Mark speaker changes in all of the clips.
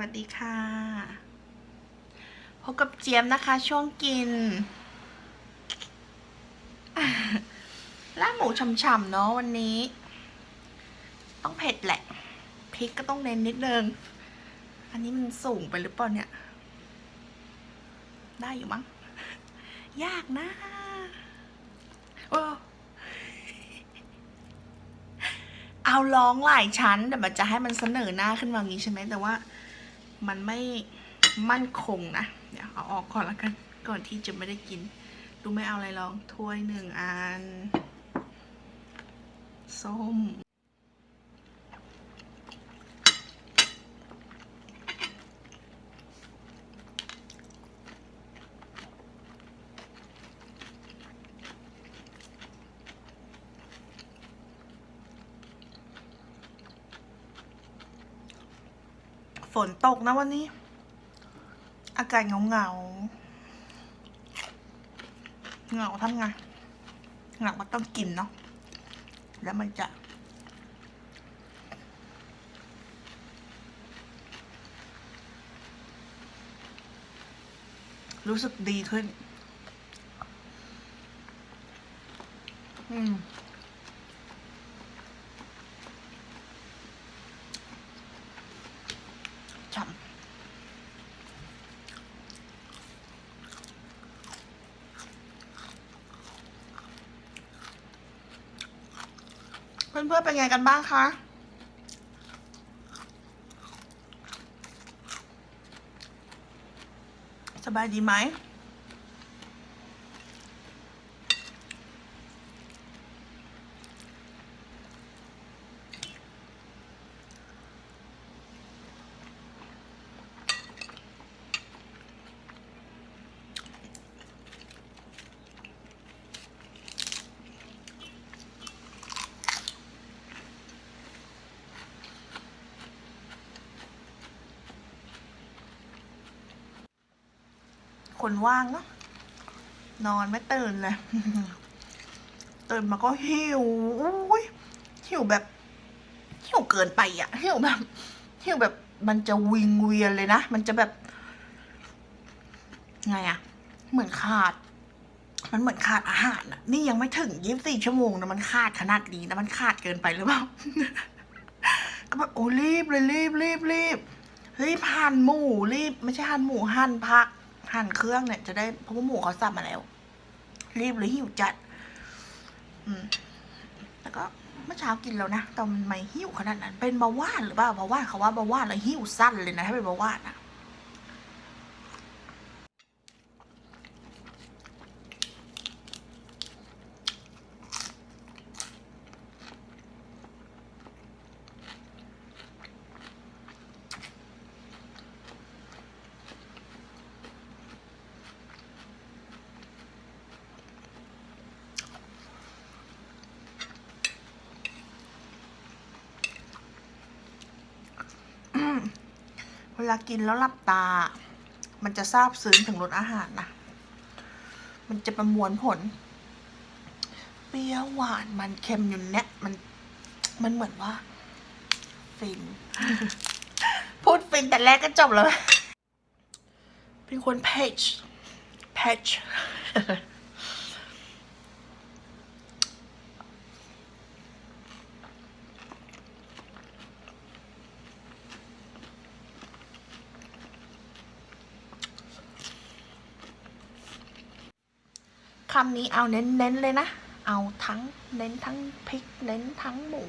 Speaker 1: สวัสดีค่ะ พบกับเจี๊ยบนะคะช่วงกินลาบหมูฉ่ำๆเนาะวันนี้ ต้องเผ็ดแหละ พริกก็ต้องเน้นนิดนึง อันนี้มันสูงไปหรือเปล่าเนี่ย ได้อยู่มั้ง ยากนะโอ้เอาร้องหลายชั้นแต่มันจะให้มันเสนอหน้าขึ้นมางนี้ใช่ไหมแต่ว่า มันไม่มั่นคงนะ เดี๋ยวเอาออกก่อนละกัน ก่อนที่จะไม่ได้กิน ดูไม่เอาอะไรลอง ถ้วยหนึ่งอัน ส้ม นตกนะวันนี้ อากาศเงาเงาเงาทำไงเงาก็ต้องกินเนาะแล้วมันจะ รู้สึกดีขึ้น อืม ฉ่ำเพื่อนๆเป็นไงกันบ้างคะสบายดีไหม คนว่างเนาะนอนไม่ตื่นเลยตื่นมาก็หิวอุ้ยหิวแบบหิวเกินไปอะหิวแบบหิวแบบมันจะวิงเวียนเลยนะ มันจะแบบ ไงอะเหมือนขาด มันเหมือนขาดอาหารอะนี่ยังไม่ถึงยี่สิบสี่ชั่วโมงนะมันขาดขนาดนี้นะมันขาดเกินไปหรือเปล่าก็แบบโอ้รีบเลยรีบรีบรีบรีบหั่นหมูรีบ ไม่ใช่หั่นหมูหั่นผัก หั่นเครื่องเนี่ยจะได้เพราะว่าหมูเขาสับมาแล้ว รีบเลยหิวจัด อืมแล้วก็เมื่อเช้ากินแล้วนะแต่มันไม่หิวขนาดนั้น เป็นเบาหวานหรือเปล่าเบาหวานเขาว่าเบาหวานแล้วหิวสั้นเลยนะถ้าเป็นเบาหวานอะ เวลากินแล้วหลับตา มันจะซาบซึ้งถึงรสอาหารนะ มันจะประมวลผล เปรี้ยวหวานมันเค็มอยู่เนี่ยมัน มันเหมือนว่า ฟิน พูดฟินแต่แรกก็จบแล้ว เป็นคนเพจเพจ คำนี้เอาเน้นๆเลยนะ เอาทั้งเน้นทั้งพริก เน้นทั้งหมู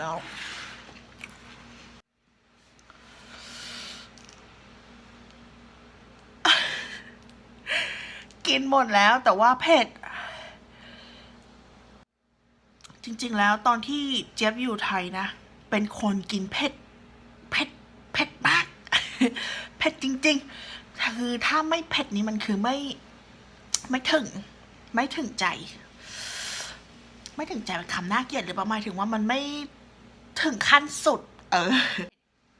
Speaker 1: แล้วกินหมดแล้วแต่ว่าเผ็ด จริง ๆ แล้วตอนที่เจฟอยู่ไทยนะ เป็นคนกินเผ็ดเผ็ดเผ็ดมากเผ็ดจริง ๆ คือถ้าไม่เผ็ดนี่มันคือไม่ไม่ถึง ไม่ถึงใจ ไม่ถึงใจเป็นคำน่าเกลียดหรือประมาณถึงว่ามันไม่ ถึงขั้นสุด เออ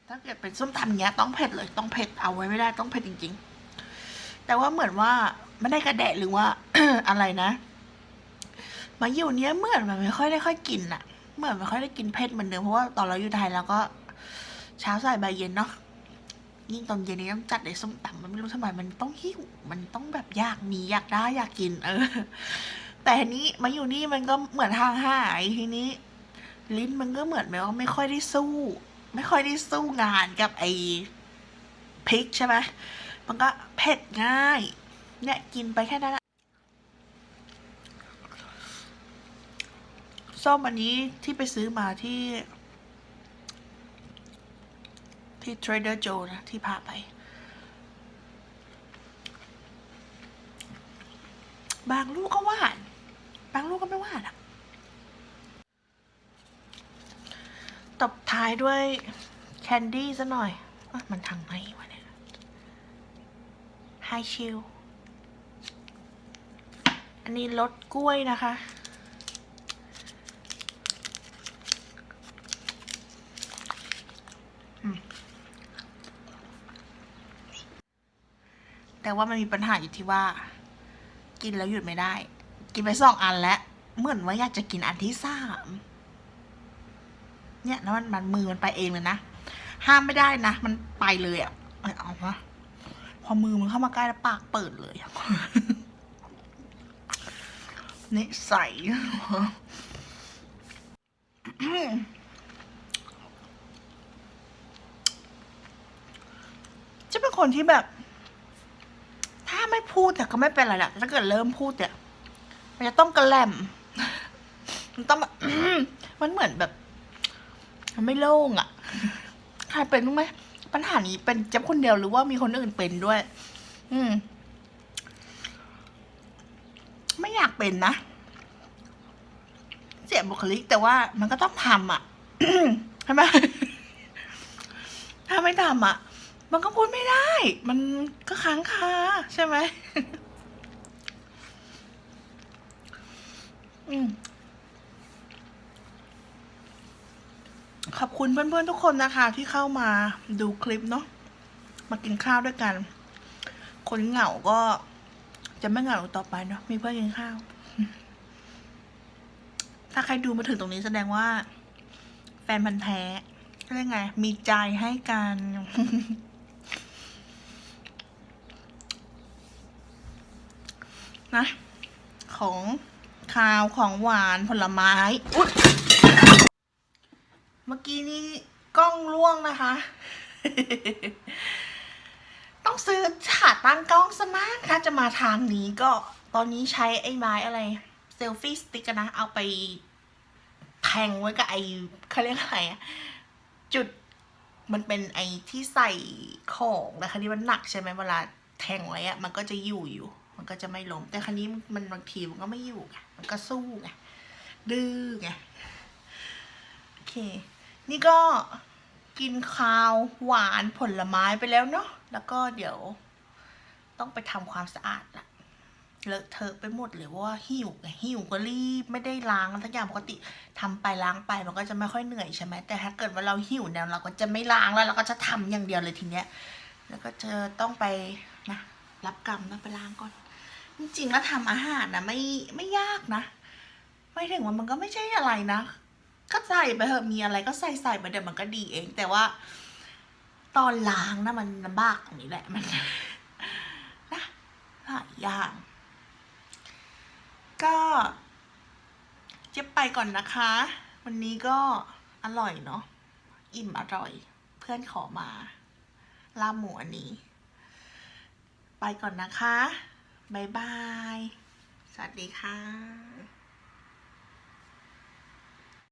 Speaker 1: ถ้าเกิดเป็นส้มตำเงี้ย ต้องเผ็ดเลย ต้องเผ็ดเอาไว้ไม่ได้ต้องเผ็ดจริง ๆ แต่ว่าเหมือนว่าไม่ได้กระแดะหรือว่า อะไรนะ มาอยู่เนี้ยเหมือนมันไม่ค่อยได้ค่อยกินอะเหมือนไม่ค่อยได้กินเผ็ดเหมือนเดิมเพราะว่าตอนเราอยู่ไทยเราก็เช้าใส่ใบายเย็นเนาะยิ่งตอนเย็นนี้ต้องจัดเลยส้มตำมันไม่รู้ทำไมมันต้องหิวมันต้องแบบอยากมีอยากได้อยากกิน เออ แต่ทีนี้มาอยู่นี่มันก็เหมือนทางหายทีนี้ ลิ้นมันก็เหมือนแบบว่าไม่ค่อยได้สู้ ไม่ค่อยได้สู้งานกับไอ้พริกใช่ไหมมันก็เผ็ดง่าย เนี่ยกินไปแค่นั้นอะส้มอันนี้ที่ไปซื้อมาที่ ที่ Trader Joe นะ ที่พาไป บางลูกก็หวาน บางลูกก็ไม่หวานอะ ตบท้ายด้วยแคนดี้ซะหน่อยอมันทางไหนวะเนี่ยไฮชิลอันนี้รสกล้วยนะคะ แต่ว่ามันมีปัญหาอยู่ที่ว่า กินแล้วหยุดไม่ได้ กินไปสองอันแล้ว เหมือนว่าอยากจะกินอันที่สาม เนี่ยแล้วมันมันมือมันไปเองเลยนะ ห้ามไม่ได้นะ มันไปเลยอะ่ะเอาวะพอมือมันเข้ามาใกล้แล้วปากเปิดเลยนิสัยจะเป็นคนที่แบบ ถ้าไม่พูดแต่ก็ไม่เป็นไรแหละถ้าเกิดเริ่มพูดเนี่ยมันจะต้องกระแลมมันต้องมันเหมือนแบบ ไม่โล่งอะ่ะใครเป็นรู้ไหมปัญหานี้เป็นเจ๊บคนเดียวหรือว่ามีคนอื่นเป็นด้วย อืม ไม่อยากเป็นนะเสียบุคลิก แต่ว่ามันก็ต้องทำอะใช่ไหมถ้าไม่ทำอะ มันก็พูดไม่ได้ มันก็ค้างคาใช่ไหมอืม ขอบคุณเพื่อนๆทุกคนนะคะ ที่เข้ามาดูคลิปเนาะมากินข้าวด้วยกัน คนเหงาก็จะไม่เหงาต่อไปเนาะมีเพื่อนกินข้าว ถ้าใครดูมาถึงตรงนี้แสดงว่า แฟนพันธ์แท้เรียกไง มีใจให้กันนะ ของคาวของหวานผลไม้อุ๊ย อกี้นี้กล้องล่วงนะคะ ต้องซื้อขาตั้งกล้องสมากถ้าจะมาทางนี้ก็ตอนนี้ใช้ไอ้ไม้อะไรเซลฟี่สติ๊กนะ เอาไปแทงไว้กับไอ้เขาเรียกอะไรจุดมันเป็นไอ้ที่ใส่ของนะคะที่มันหนักใช่ไหมเวลาแทงไว้อะมันก็จะอยู่อยู่ มันก็จะไม่ล้มแต่ครั้นี้มันบางทีมันก็ไม่อยู่ไงมันก็สู้ไงดื้อไงโอเค นี่ก็กินข้าวหวานผลไม้ไปแล้วเนาะ แล้วก็เดี๋ยวต้องไปทำความสะอาดละเลอะเทอะไปหมดเลยว่าหิวไงหิวก็รีบไม่ได้ล้างทุกอย่างปกติทำไปล้างไปมันก็จะไม่ค่อยเหนื่อยใช่ไหมแต่ถ้าเกิดว่าเราหิวเนี่ยเราก็จะไม่ล้างแล้วเราก็จะทำอย่างเดียวเลยทีเนี้ย แล้วก็จะต้องไปนะรับกรรมนะไปล้างก่อน จริงๆแล้วทำอาหารนะไม่ไม่ยากนะ ไม่ถึงว่ามันก็ไม่ใช่อะไรนะ ก็ใส่ไปเถอะมีอะไรก็ใส่ใส่ไปเดี๋ยวมันก็ดีเอง แต่ว่า ตอนล้างนะมันลำบากตรงนี้แหละมันนะหลายอย่าง ก็จะไปก่อนนะคะ วันนี้ก็อร่อยเนาะอิ่มอร่อย เพื่อนขอมาลาหมูอันนี้ ไปก่อนนะคะ บ๊ายบาย สวัสดีค่ะ